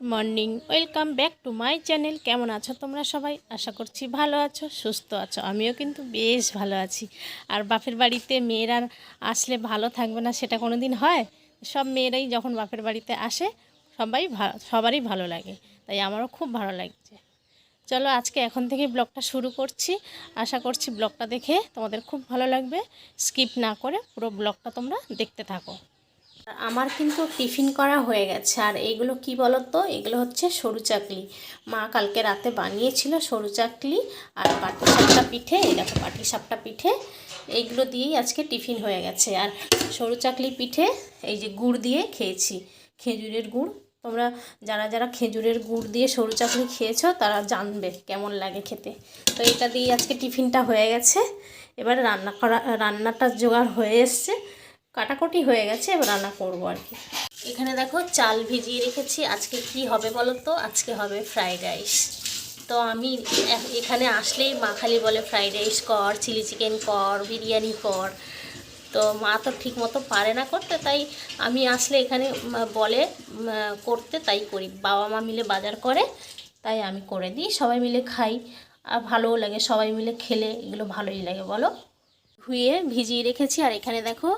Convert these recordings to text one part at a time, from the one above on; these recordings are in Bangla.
Morning, welcome back to my channel. কেমন আছো তোমরা সবাই? আশা করছি ভালো আছো, সুস্থ আছো। আমিও কিন্তু বেশ ভালো আছি। আর বাপের বাড়িতে মেয়েরা আসলে ভালো থাকবে না, সেটা কোনো দিন হয়? সব মেয়েরাই যখন বাপের বাড়িতে আসে, সবাই সবারই ভালো লাগে। তাই আমারও খুব ভালো লাগছে। চলো আজকে এখন থেকে ব্লগটা শুরু করছি। আশা করছি ব্লগটা দেখে তোমাদের খুব ভালো লাগবে। স্কিপ না করে পুরো ব্লগটা তোমরা দেখতে থাকো। আমার কিন্তু টিফিন করা হয়ে গেছে। আর এইগুলো কি বলো তো এগুলো হচ্ছে সরু চাকলি। মা কালকে রাতে বানিয়েছিল সরু চাকলি আর পাটি সাপটা পিঠে, এই দেখো পাটি সাপটা পিঠে, এইগুলো দিয়েই আজকে টিফিন হয়ে গেছে। আর সরু চাকলি পিঠে এই যে গুড় দিয়ে খেয়েছি, খেজুরের গুড়। তোমরা যারা যারা খেজুরের গুড় দিয়ে সরু চাকলি খেয়েছো, তারা জানবে কেমন লাগে খেতে। তো এটা দিয়ে আজকে টিফিনটা হয়ে গেছে। এবার রান্না করা, রান্নাটা জোগাড় হয়ে এসছে। কাটাকুটি হয়ে গেছে, এবার রান্না করব আর কি। এখানে দেখো চাল ভিজিয়ে রেখেছি। আজকে কি হবে বলো তো? আজকে হবে ফ্রাইড রাইস। তো আমি এখানে আসলেই মা খালি বলে ফ্রাইড রাইস কর, চিলি চিকেন কর, বিরিয়ানি কর। তো মা তো ঠিক মতো পারে না করতে, তাই আমি আসলে এখানে বলে করতে তাই করি। বাবা মা মিলে বাজার করে, তাই আমি করে দিই। সবাই মিলে খাই। আর ভালোও লাগে, সবাই মিলে খেলে, এগুলো ভালোই লাগে, বলো? ধুয়ে ভিজিয়ে রেখেছি। আর এখানে দেখো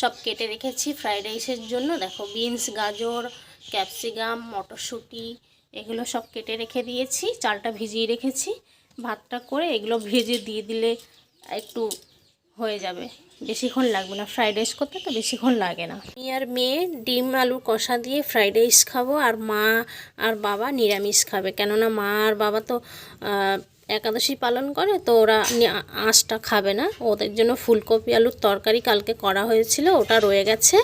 সব কেটে রেখেছি ফ্রাইড রাইসের জন্য। দেখো বিনস, গাজর, ক্যাপসিকাম, মটরশুঁটি, এগুলো সব কেটে রেখে দিয়েছি। চালটা ভিজিয়ে রেখেছি। ভাতটা করে এগুলো ভেজে দিয়ে দিলে একটু হয়ে যাবে। বেশিক্ষণ লাগবে না। ফ্রাইড রাইস করতে তো বেশিক্ষণ লাগে না। আমি আর মেয়ে ডিম, আলু, কষা দিয়ে ফ্রাইড রাইস খাব। আর মা আর বাবা নিরামিষ খাবে। কেননা মা আর বাবা তো একাদশী পালন করে, তো ওরা আঁশটা খাবে না। ওদের জন্য ফুলকপি, আলুর তরকারি কালকে করা হয়েছিল, ওটা রয়ে গেছে।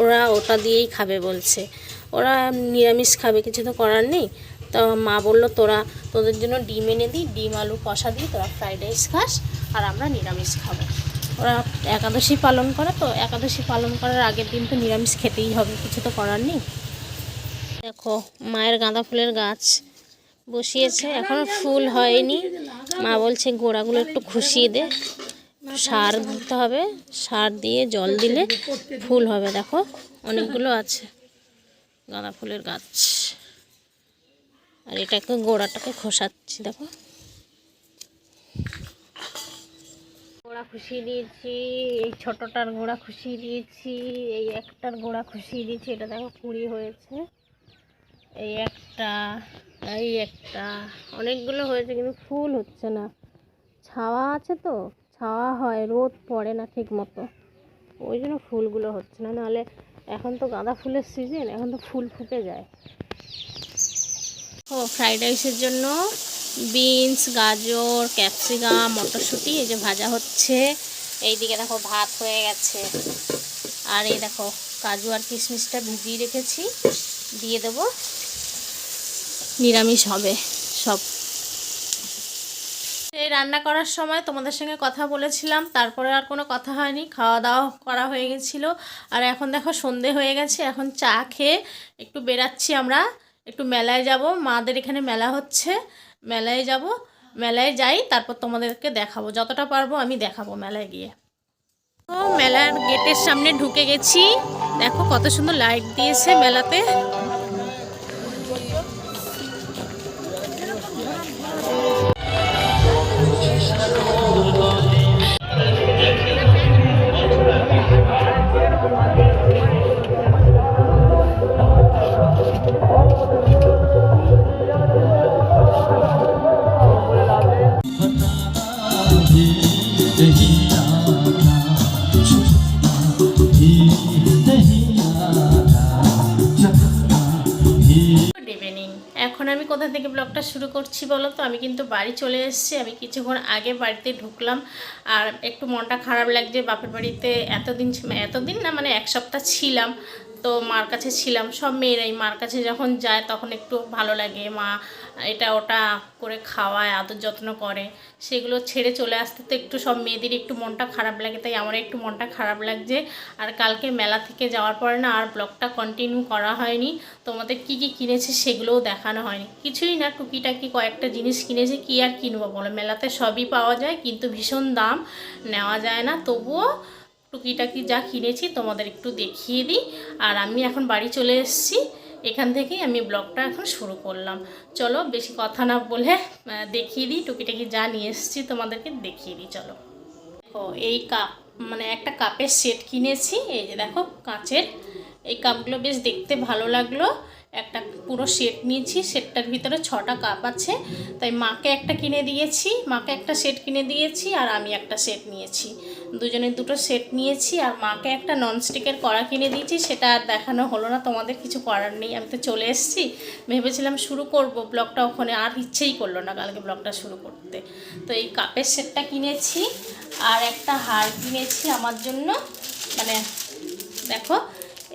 ওরা ওটা দিয়েই খাবে বলছে। ওরা নিরামিষ খাবে, কিছু তো করার নেই। তো মা বলল, তোরা, তোদের জন্য ডিম এনে দিই, ডিম, আলু, কষা দিই তোরা ফ্রাইড রাইস খাস, আর আমরা নিরামিষ খাব। ওরা একাদশী পালন করে, তো একাদশী পালন করার আগের দিন তো নিরামিষ খেতেই হবে, কিছু তো করার নেই। দেখো, মায়ের গাঁদা ফুলের গাছ। বসিয়েছে, এখনও ফুল হয়নি। মা বলছে, গোড়াগুলো একটু খুশিয়ে দে। সার দিতে হবে, সার দিয়ে জল দিলে ফুল হবে, দেখো। অনেকগুলো আছে, গাঁদা ফুলের গাছ। আর এটাকে গোড়াটাকে খোসাচ্ছি, দেখো। গোড়া খুশিয়ে দিয়েছি, এই ছোটটার গোড়া খুশিয়ে দিয়েছি, এই একটার গোড়া খুশিয়ে দিয়েছি, এটা দেখো কুড়ি হয়েছে। এই একটা এই একটা, অনেকগুলো হয়েছে কিন্তু ফুল হচ্ছে না। ছাওয়া আছে তো, ছাওয়া হয়, রোদ পড়ে না ঠিক মতো। ওই জন্য ফুলগুলো হচ্ছে না, নাহলে এখন তো গাঁদা ফুলের সিজন এখন তো ফুল ফুটে যায়। ও ফ্রাইড রাইসের জন্য বিনস গাজর ক্যাপসিকাম মটরশুঁটি, এই যে ভাজা হচ্ছে। এইদিকে দেখো ভাত হয়ে গেছে। আর এই দেখো, কাজু আর কিশমিশটা ভিজিয়ে রেখেছি। দিয়ে দেবো। নিরামিষ হবে, সব। এই রান্না করার সময় তোমাদের সঙ্গে কথা বলেছিলাম, তারপরে আর কোনো কথা হয়নি, খাওয়া দাওয়া করা হয়ে গেছিল। আর এখন দেখো সন্ধে হয়ে গেছে, এখন চা খেয়ে একটু বেরাচ্ছি আমরা, একটু মেলায় যাব। মাদের এখানে মেলা হচ্ছে, মেলায় যাব, মেলায় যাই, তারপর তোমাদেরকে দেখাবো। যতটা পারব আমি দেখাবো মেলায় গিয়ে। তো মেলার গেটের সামনে ঢুকে গেছি। দেখো কত সুন্দর লাইট দিয়েছে মেলাতে। এখন আমি কোথা থেকে ব্লগটা শুরু করছি বলো তো? আমি কিন্তু বাড়ি চলে এসেছি। আমি কিছুক্ষণ আগে বাড়িতে ঢুকলাম। আর একটু মনটা খারাপ লাগছে। বাপের বাড়িতে এতদিন এতদিন না মানে এক সপ্তাহ ছিলাম। তো মার কাছে ছিলাম, সব মেয়েরাই মার কাছে যখন যায় তখন একটু ভালো লাগে। মা এটা ওটা করে খাওয়ায়, আদর যত্ন করে। সেগুলো ছেড়ে চলে আসতে তো একটু সব মেয়েদের একটু মনটা খারাপ লাগে, তাই আমার একটু মনটা খারাপ লাগছে। আর কালকে মেলা থেকে যাওয়ার পরে না আর ব্লগটা কন্টিনিউ করা হয়নি। তোমাদের কি কি কিনেছে সেগুলোও দেখানো হয়নি। কিছুই না, টুকিটাকি কয়েকটা জিনিস কিনেছে, কি আর কিনবো বলো? মেলাতে সবই পাওয়া যায়, কিন্তু ভীষণ দাম নেওয়া যায় না। তবুও টুকিটাকি যা কিনেছি তোমাদের একটু দেখিয়ে দিই। আর আমি এখন বাড়ি চলে এসেছি। এখান থেকেই আমি ব্লগটা এখন শুরু করলাম। চলো বেশি কথা না বলে দেখিয়ে দিই, টুকিটাকি যা নিয়ে এসেছি তোমাদেরকে দেখিয়ে দিই, চলো। ও এই কাপ মানে একটা কাপের সেট কিনেছি। এই যে দেখো, কাঁচের। এই কাপগুলো বেশ দেখতে ভালো লাগল। একটা পুরো সেট নিয়েছি সেটটার ভিতরে ছটা কাপ আছে। তাই মাকে একটা কিনে দিয়েছি, মাকে একটা সেট কিনে দিয়েছি আর আমি একটা সেট নিয়েছি। দুজনে দুটো সেট নিয়েছি আর মাকে একটা ননস্টিকের কড়া কিনে দিয়েছি, সেটা আর দেখানো হলো না, তোমাদের কিছু করার নেই। আমি তো চলে এসেছি, ভেবেছিলাম শুরু করব ব্লগটা ওখানে আর ইচ্ছেই করল না কালকে ব্লগটা শুরু করতে। তো এই কাপের সেটটা কিনেছি আর একটা হার কিনেছি আমার জন্য। মানে দেখো,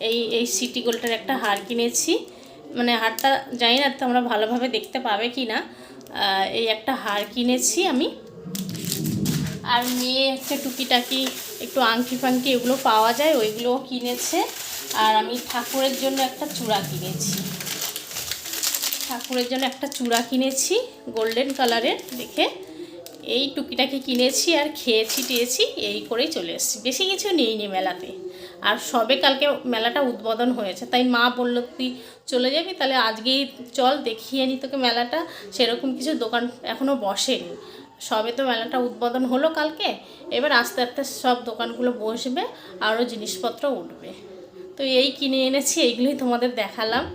এই এই সিটি গোল্ডের একটা হার কিনেছি। মানে হারটা জানি না, তোমরা ভালোভাবে দেখতে পাবে কি না এই একটা হার কিনেছি আমি। আর মেয়ে একটা টুকিটাকি, একটু আংটি ফাংটি এগুলো পাওয়া যায়, ওইগুলোও কিনেছে। আর আমি ঠাকুরের জন্য একটা চূড়া কিনেছি। ঠাকুরের জন্য একটা চূড়া কিনেছি, গোল্ডেন কালারের, দেখে। এই টুকিটাকি কিনেছি আর খেয়েছি টিয়েছি এই করেই চলে এসেছি। বেশি কিছু নিইনি মেলাতে। আর সবে কালকে মেলাটা উদ্বোধন হয়েছে। তাই মা বলল, তুই চলে যাবি? তাহলে আজকেই চল, দেখিয়ে নি তোকে মেলাটা। সেরকম কিছু দোকান এখনও বসেনি। সবে তো মেলাটা উদ্বোধন হলো কালকে। এবার আস্তে আস্তে সব দোকানগুলো বসবে, আরও জিনিসপত্র উঠবে। তো এই কিনে এনেছি, এইগুলোই তোমাদের দেখালাম।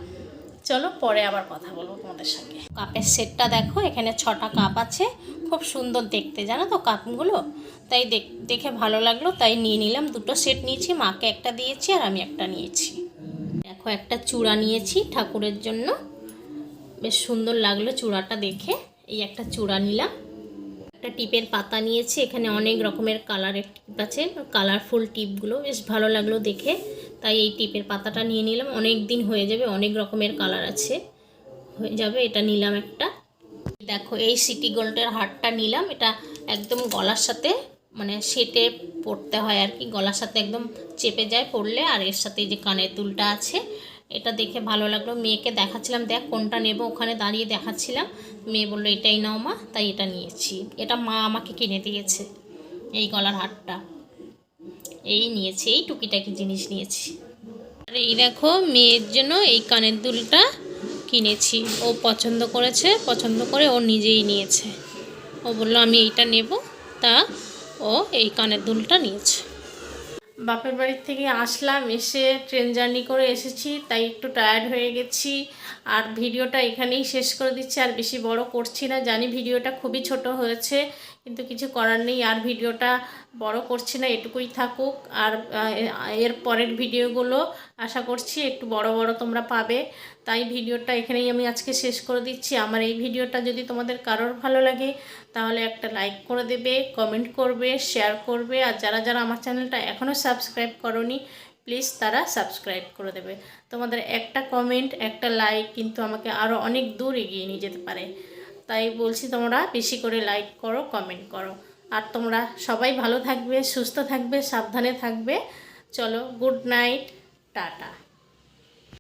চলো পরে আবার কথা বলব তোমাদের সঙ্গে। কাপের সেটটা দেখো, এখানে ছটা কাপ আছে। খুব সুন্দর দেখতে, জানো তো কাপগুলো? তাই দেখ- ভালো লাগল, তাই নিয়ে নিলাম। দুটো সেট নিয়েছি, মাকে একটা দিয়েছি আর আমি একটা নিয়েছি। দেখো, একটা চূড়া নিয়েছি ঠাকুরের জন্য। বেশ সুন্দর লাগল চূড়াটা দেখে। এই একটা চূড়া নিলাম। একটা টিপের পাতা নিয়েছি এখানে অনেক রকমের কালারের টিপ আছে কালারফুল টিপগুলো বেশ ভালো লাগল দেখে তাই এই টিপের পাতাটা নিয়ে নিলাম। অনেক দিন হয়ে যাবে অনেক রকমের কালার আছে হয়ে যাবে এটা নিলাম একটা। দেখো এই সিটি গোল্ডের হারটা নিলাম এটা একদম গলার সাথে মানে সেটে পড়তে হয় আর কি গলার সাথে একদম চেপে যায় পড়লে আর এর সাথে যে কানের দুলটা আছে এটা দেখে ভালো লাগল। মেয়েকে দেখাচ্ছিলাম, দেখ কোনটা নেব, ওখানে দাঁড়িয়ে দেখাচ্ছিলাম। মেয়ে বলল, এটাই নাও মা। তাই এটা নিয়েছি। এটা মা আমাকে কিনে দিয়েছে, এই গলার হারটা। এই নিয়েছি, এই টুকিটাকি জিনিস নিয়েছি। আর এই দেখো, মেয়ের জন্য এই কানের দুলটা কিনেছি। ও পছন্দ করেছে, পছন্দ করে ও নিজেই নিয়েছে। ও বলল, আমি এইটা নেব। তা ও এই কানের দুলটা নিয়েছে। বাপের বাড়ির থেকে আসলাম, এসে ট্রেন জার্নি করে এসেছি, তাই একটু টায়ার্ড হয়ে গেছি। আর ভিডিওটা এখানেই শেষ করে দিচ্ছি, আর বেশি বড় করছি না। জানি ভিডিওটা খুবই ছোট হয়েছে, কিন্তু কিছু করার নেই। আর ভিডিওটা বড় করছি না, এটুকুই থাকুক। আর এর পরের ভিডিওগুলো আশা করছি একটু বড় বড় তোমরা পাবে। তাই ভিডিওটা এখানেই আমি আজকে শেষ করে দিচ্ছি। আমার এই ভিডিওটা যদি তোমাদের কারোর ভালো লাগে, তাহলে একটা লাইক করে দেবে, কমেন্ট করবে, শেয়ার করবে। আর যারা যারা আমার চ্যানেলটা এখনও সাবস্ক্রাইব করনি, প্লিজ তারা সাবস্ক্রাইব করে দেবে। তোমাদের একটা কমেন্ট, একটা লাইক কিন্তু আমাকে আরও অনেক দূর এগিয়ে নিয়ে যেতে পারে। তাই বলছি তোমরা বেশি করে লাইক করো, কমেন্ট করো। আর তোমরা সবাই ভালো থাকবে সুস্থ থাকবে সাবধানে থাকবে। চলো গুড নাইট টাটা।